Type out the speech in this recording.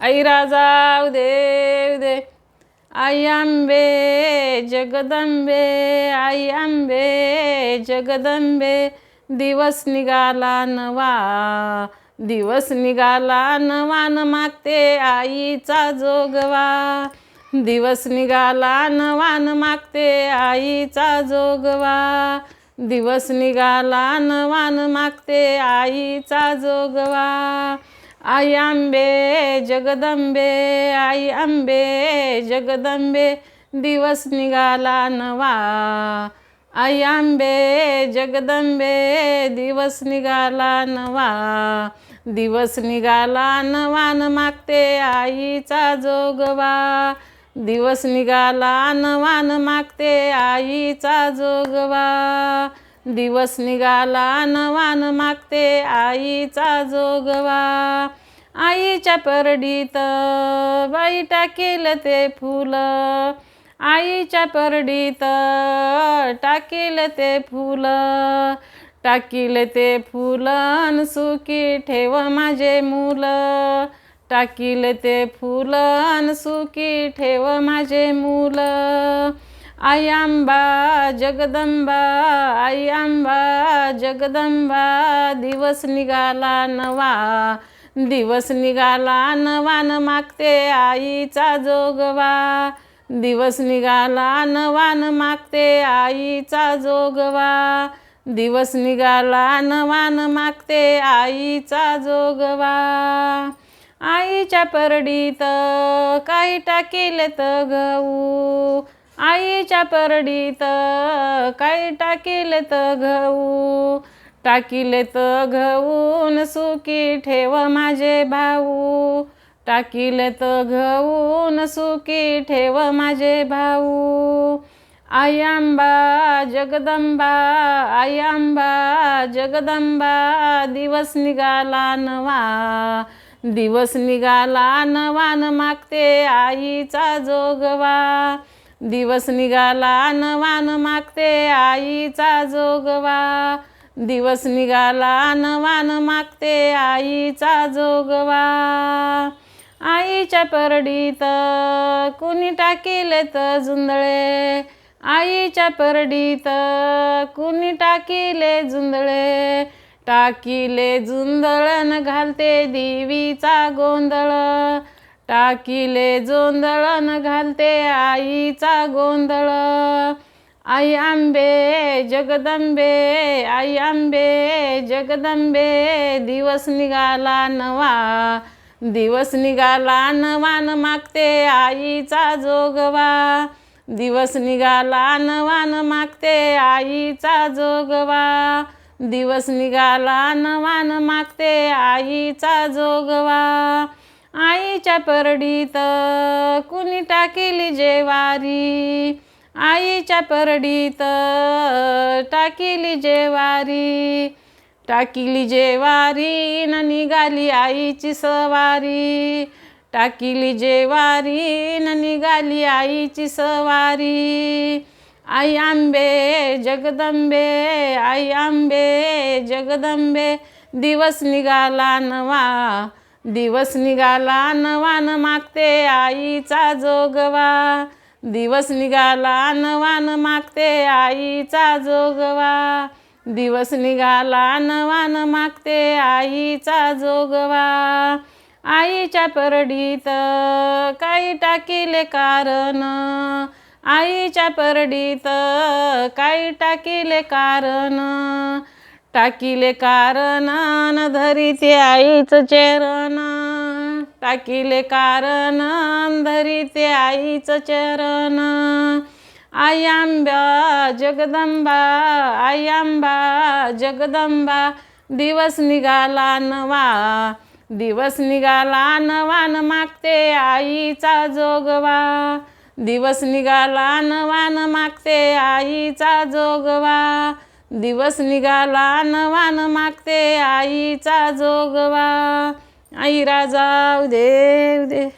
आई राजा उदे उदे. आई आंबे जगदंबे. आई आंबे जगदंबे. दिवस निघाला नवा दिवस निघाला नवान मागते आईचा जोगवा. दिवस निघाला नवान मागते आईचा जोगवा. दिवस निघाला नवान मागते आईचा जोगवा. आई आंबे जगदंबे आई आंबे जगदंबे दिवस निघाला नवा. आई आंबे जगदंबे दिवस निघाला नवा. दिवस निघाला नवान मागते आईचा जोगवा. दिवस निघाला नवान मागते आईचा जोगवा. दिवस निघाला नवान मागते आईचा जोगवा. आईच्या परडीत बाई टाकेल ते फुलं. आईच्या परडीत टाकील ते फुलं. टाकील ते फुलं सुखी ठेव माझे मुलं. टाकील ते फुलं सुखी ठेव माझे मुलं. आई आंबा जगदंबा आई आंबा जगदंबा दिवस निघाला नवा दिवस निघाला नवान मागते आईचा जोगवा. दिवस निघाला नवान मागते आईचा जोगवा. दिवस निघाला नवान मागते आईचा जोगवा. आईच्या परडीत काही टाकेल तर गहू. आईच्या परडीत काही टाकील तर घऊ टाकील तर घऊन सुकी ठेव माझे भाऊ. टाकील तर घऊन सुकी ठेव माझे भाऊ. आई आंबा जगदंबा आई आंबा जगदंबा दिवस निघाला नवा. दिवस निघाला नवान मागते आईचा जोगवा. दिवस निघाला नवान मागते आईचा जोगवा. दिवस निघाला नवान मागते आईचा जोगवा. आईच्या परडीत कुणी टाकील तर जुंदळे. आईच्या परडीत कुणी टाकीले जुंदळे. टाकीले जुंदळन घालते देवीचा गोंधळ. टाकीले जोंदळण घालते आईचा गोंधळ. आई आंबे जगदंबे आई आंबे जगदंबे दिवस निघाला नवा. दिवस निघाला नवान मागते आईचा जोगवा. दिवस निघाला नवान मागते आईचा जोगवा. दिवस निघाला नवान मागते आईचा जोगवा. आईच्या परडीत कुणी टाकीली जेवारी? आईच्या परडीत टाकिली जेवारी? टाकीली जेवारी न निघाली आईची सवारी. टाकीली जेवारी न निघाली आईची सवारी. आई आंबे जगदंबे आई आंबे जगदंबे दिवस निघाला नवा. दिवस निघाला नवान मागते आईचा जोगवा. दिवस निघाला नवान मागते आईचा जोगवा. दिवस निघाला नवान मागते आईचा जोगवा. आईच्या परडीत काही टाकीले कारण. आईच्या परडीत काही टाकीले कारण. टाकीले कारण न धरीते आईचं चरण. टाकीले कारण धरीते आईचं चरण. आयांब्या जगदंबा आयांबा जगदंबा दिवस निघाला नवा. दिवस निघाला नवान मागते आईचा जोगवा. दिवस निघाला नवान मागते आईचा जोगवा. दिवस निघाला नवान मागते आईचा जोगवा. आई राजा उदे उदे